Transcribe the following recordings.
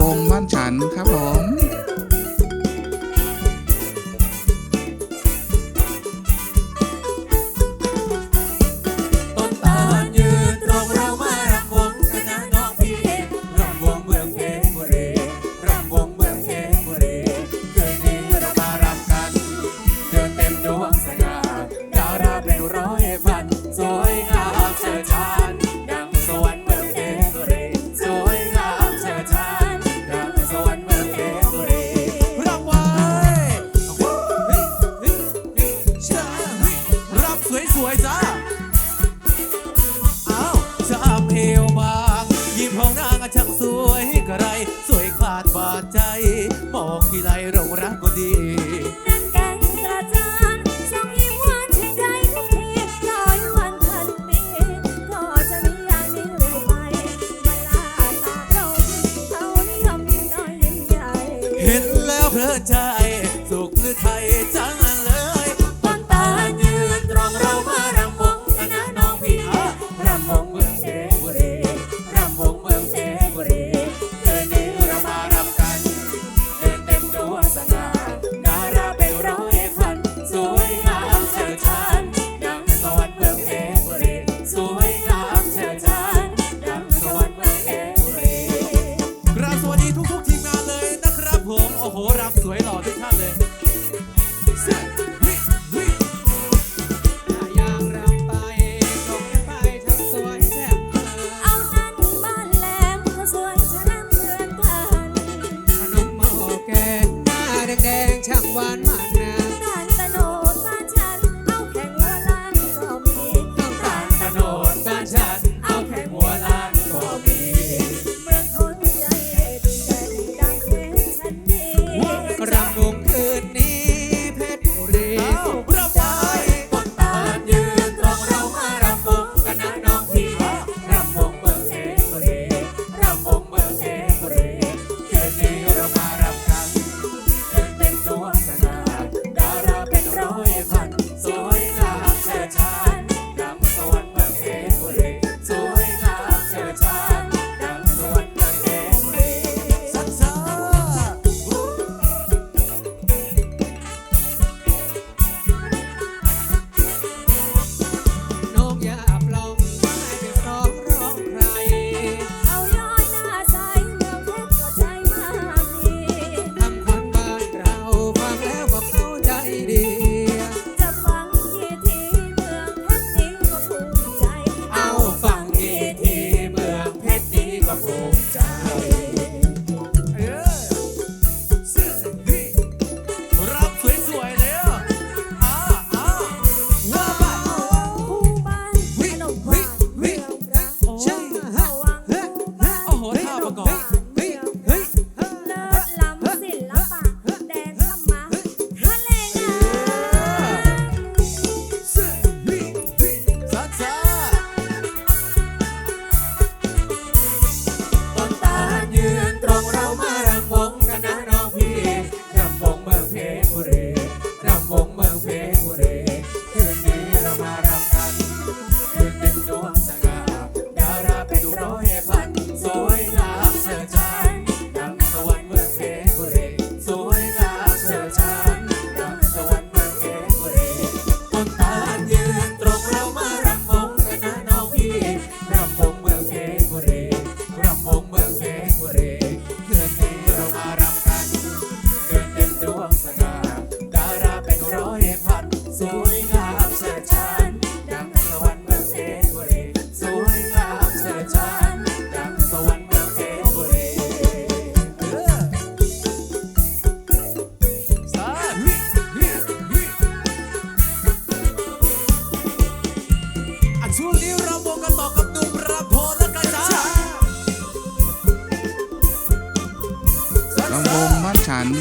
วงบ้านฉันครับผม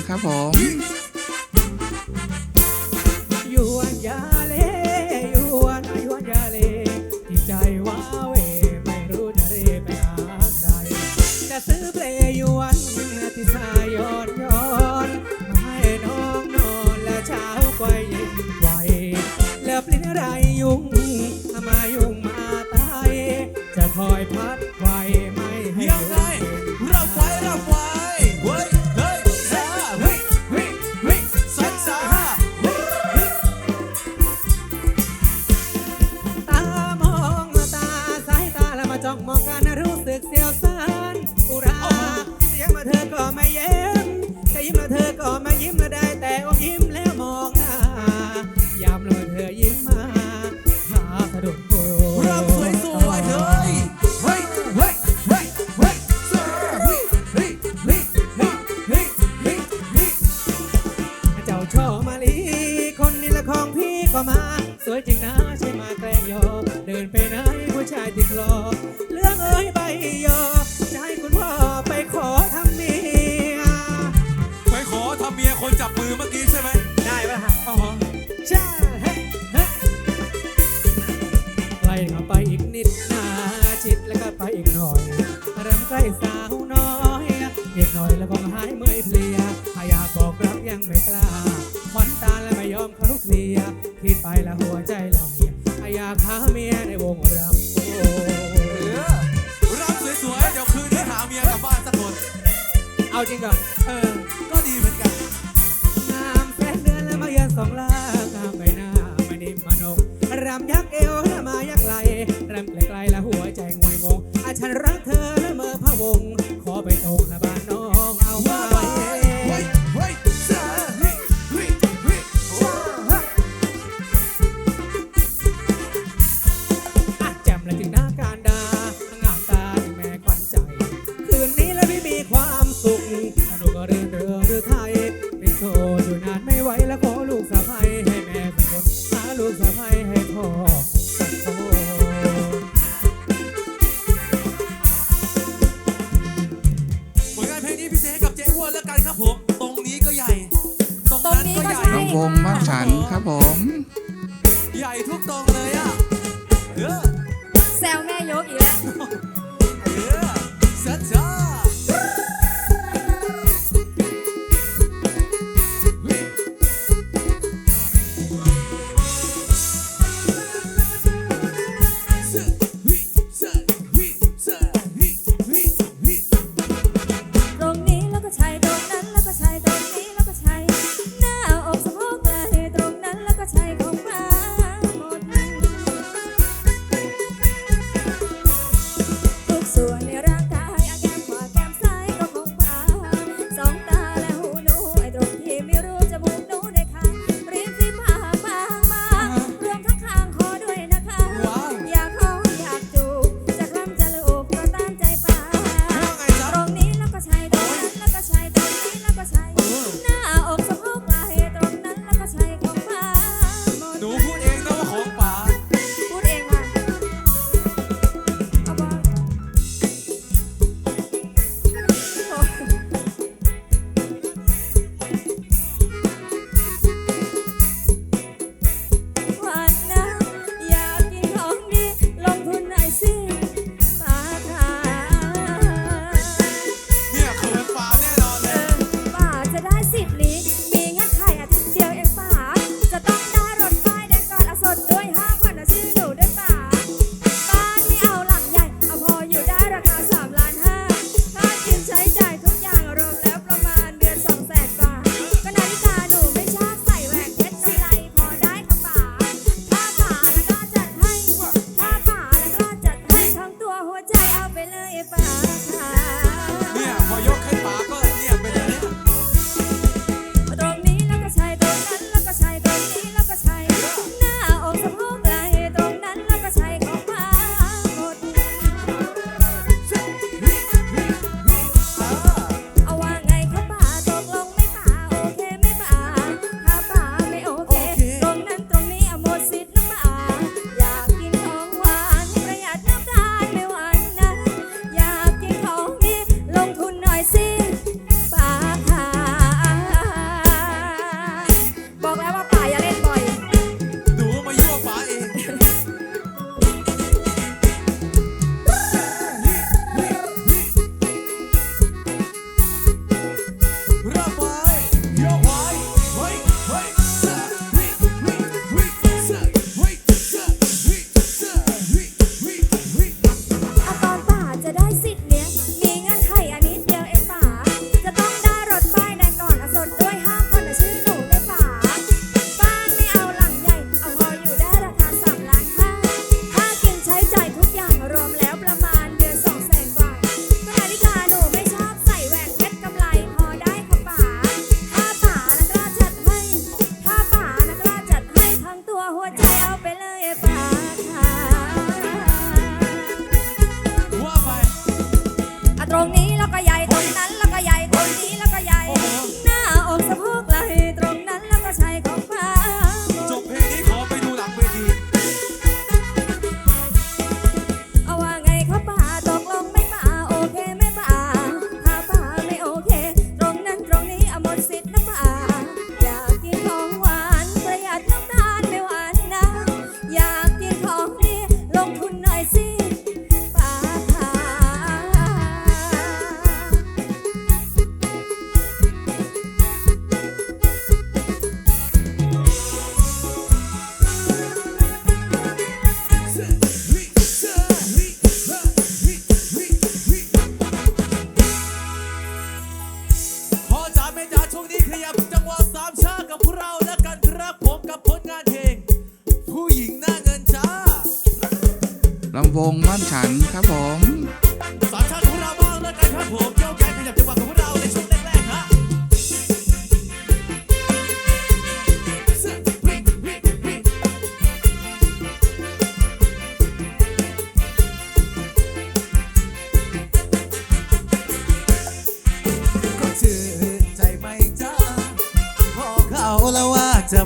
ครับผม ช่อมาลี คนนี้ละของพี่ก็มา สวยจริงนะใช่มาแกล้งยอ เดินไปไหนผู้ชายติดคลอเรื่องเอ้ยใบยอจะให้คุณพ่อไปขอทำเมีย ไปขอทำเมียคนจับมือเมื่อกี้ใช่ไหมได้ปะฮะอ๋อใช่เฮ้เฮ้ไล่เข้าไปอีกนิดนาชิดแล้วก็ไปอีกหน่อยรำใกล้สาวน้อยอีกหน่อยแล้วก็หายเมื่อยเพลียถ้าอยากบอกรักยังไม่กล้า เขาเคลียร์คิดไปแล้วหัวใจละเอียดถ้าอยากหาเมียในวงรำโอ้เออรำสวยๆ เดี๋ยวคืนนี้หาเมียกลับบ้านสักคน เอาจริงก่อนเออ ก็ดีเหมือนกัน งามแสนเดือนแล้วมาเยือนสองล่างงามใบหน้าไม่นิ่มมานกรำยักเอวแล้วมายักไหลรำไกลๆแล้วหัวใจงวยงงอาฉันรักเธอ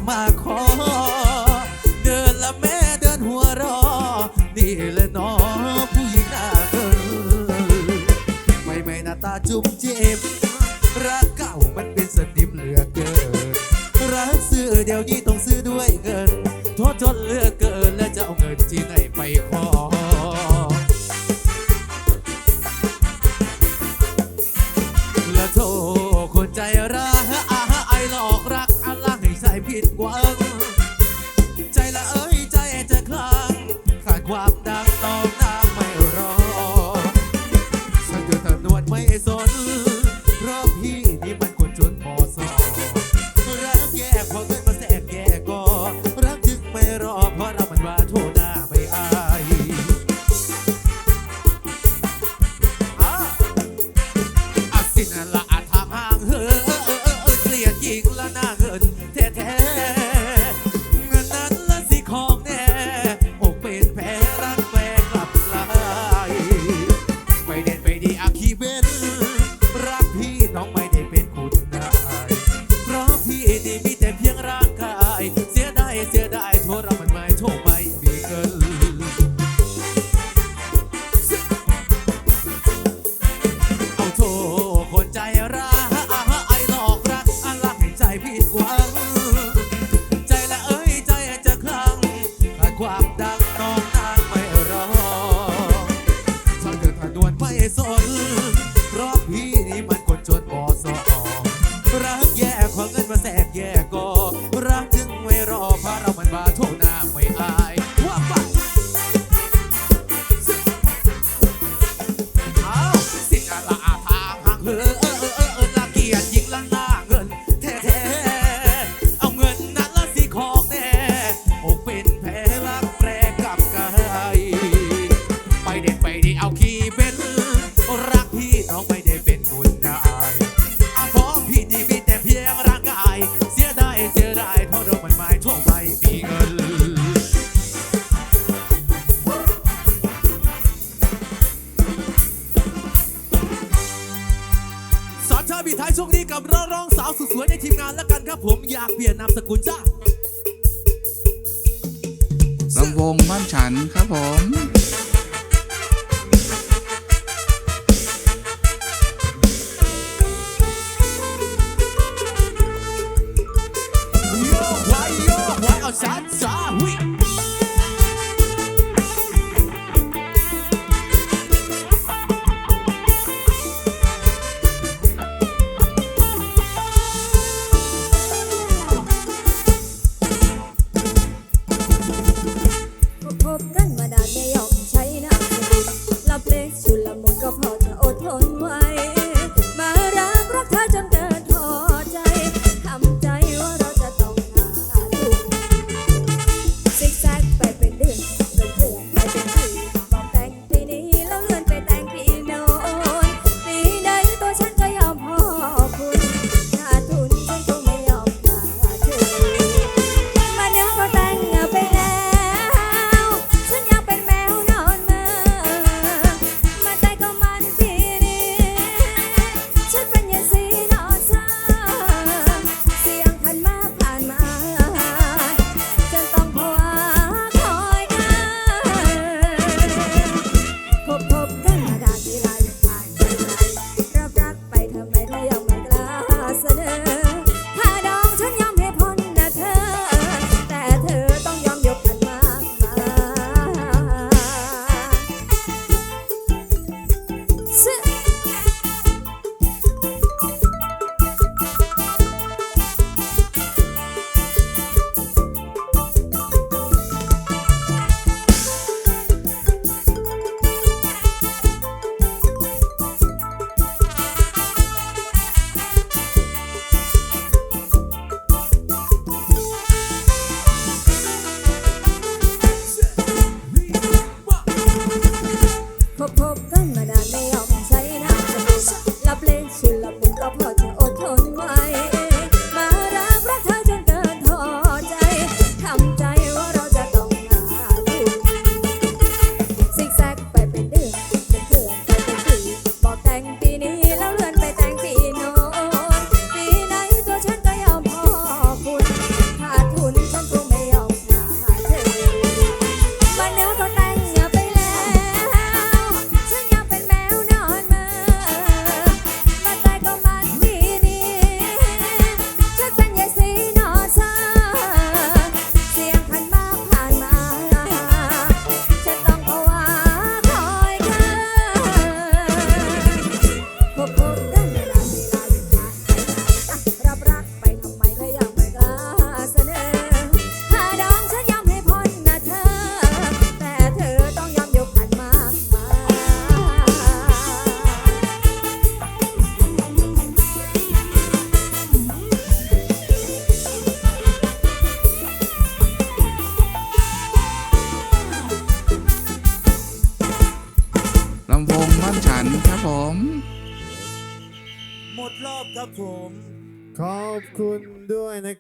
มาขอ เดินละแม่เดินหัวรอ นี่แหละน้องผู้หญิงหน้าเออไม่ไม่หน้าตาจุ๊บเจ็บรักเก่ามันเป็นสนิมเหลือเกินรักเสื้อเดียวยี ความดังน้องนางไม่รอฉันเกิดทางด่วนไม่สน เอากี่เป็น รักพี่น้องไม่ได้เป็นบุญนายอาพอพี่นี่มีแต่เพียงร่างกาย เสียได้เจอได้เพราะโดนมันหมายทั่วไปมีเงินสอนชอบีท้ายช่วงนี้กับร้องร้องสาวสุดสวยในทีมงานแล้วกันครับผมอยากเปลี่ยนนามสกุลจ้าลำวงบ้านฉันครับผม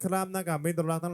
ခရမ်နကမေတ္တရာသ